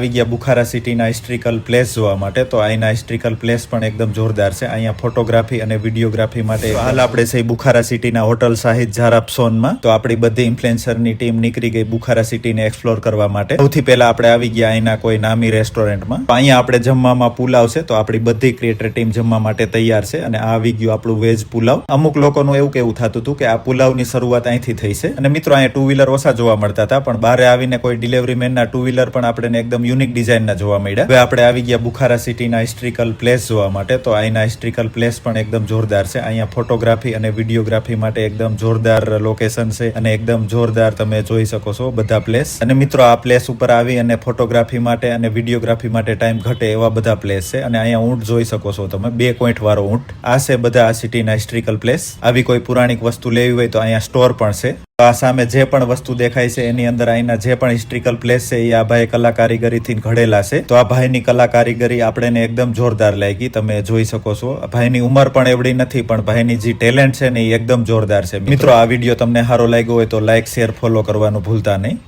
આવી ગયા બુખારા સિટીના હિસ્ટ્રિકલ પ્લેસ જોવા માટે. તો અહીંના હિસ્ટ્રિકલ પ્લેસ પણ એકદમ જોરદાર છે. અહીંયા ફોટોગ્રાફી અને વિડીયોગ્રાફી માટે હાલ આપણે છે બુખારા સિટીના હોટલ શાહિદ ઝારાપસોનમાં તો આપણી બધી ઇન્ફ્લુએન્સરની ટીમ નીકળી ગઈ બુખારા સિટીને એક્સપ્લોર કરવા માટે. સૌથી પહેલા આપણે આવી ગયા અહીંના કોઈ નામી રેસ્ટોરન્ટમાં તો અહીંયા આપણે જમવામાં પુલાવ છે. તો આપણી બધી ક્રિએટર ટીમ જમવા માટે તૈયાર છે. અને આ આવી ગયું આપણું વેજ પુલાવ. અમુક લોકોનું એવું કેવું થતું હતું કે આ પુલાવની શરૂઆત અહીંથી થઈ છે. અને મિત્રો અહીંયા ટુ વ્હીલર ઓછા જોવા મળતા હતા. પણ બહાર આવીને કોઈ ડિલિવરી મેનના ટુ વ્હીલર પણ આપણે એકદમ યુનિક ડિઝાઇનના જોવા મળ્યા. હવે આપણે આવી ગયા બુખારા સિટીના હિસ્ટ્રિકલ પ્લેસ જોવા માટે, તો અહીંના હિસ્ટ્રિકલ પ્લેસ પણ એકદમ જોરદાર છે. અહીંયા ફોટોગ્રાફી અને વિડીયોગ્રાફી માટે એકદમ જોરદાર લોકેશન છે અને એકદમ જોરદાર તમે જોઈ શકો છો બધા પ્લેસ. અને મિત્રો, આ પ્લેસ ઉપર આવી અને ફોટોગ્રાફી માટે અને વિડીયોગ્રાફી માટે ટાઈમ ઘટે એવા બધા પ્લેસ છે. અને અહીંયા ઊંટ જોઈ શકો છો તમે, બે પોઈન્ટ વાળો ઊંટ. આ છે બધા આ સિટીના હિસ્ટ્રિકલ પ્લેસ. આવી કોઈ પુરાણિક વસ્તુ લેવી હોય તો અહીંયા સ્ટોર પણ છે. આ સામે જે પણ વસ્તુ દેખાય છે, એની અંદર અહીંના જે પણ હિસ્ટ્રિકલ પ્લેસ છે એ આ ભાઈ કલા કારીગરીથી ઘડેલા છે. તો આ ભાઈની કલા કારીગરી આપણને એકદમ જોરદાર લાગી, તમે જોઈ શકો છો. ભાઈની ઉંમર પણ એવડી નથી, પણ ભાઈની જે ટેલેન્ટ છે ને એ એકદમ જોરદાર છે. મિત્રો, આ વીડિયો તમને સારો લાગ્યો હોય તો લાઈક શેર ફોલો કરવાનું ભૂલતા નહીં.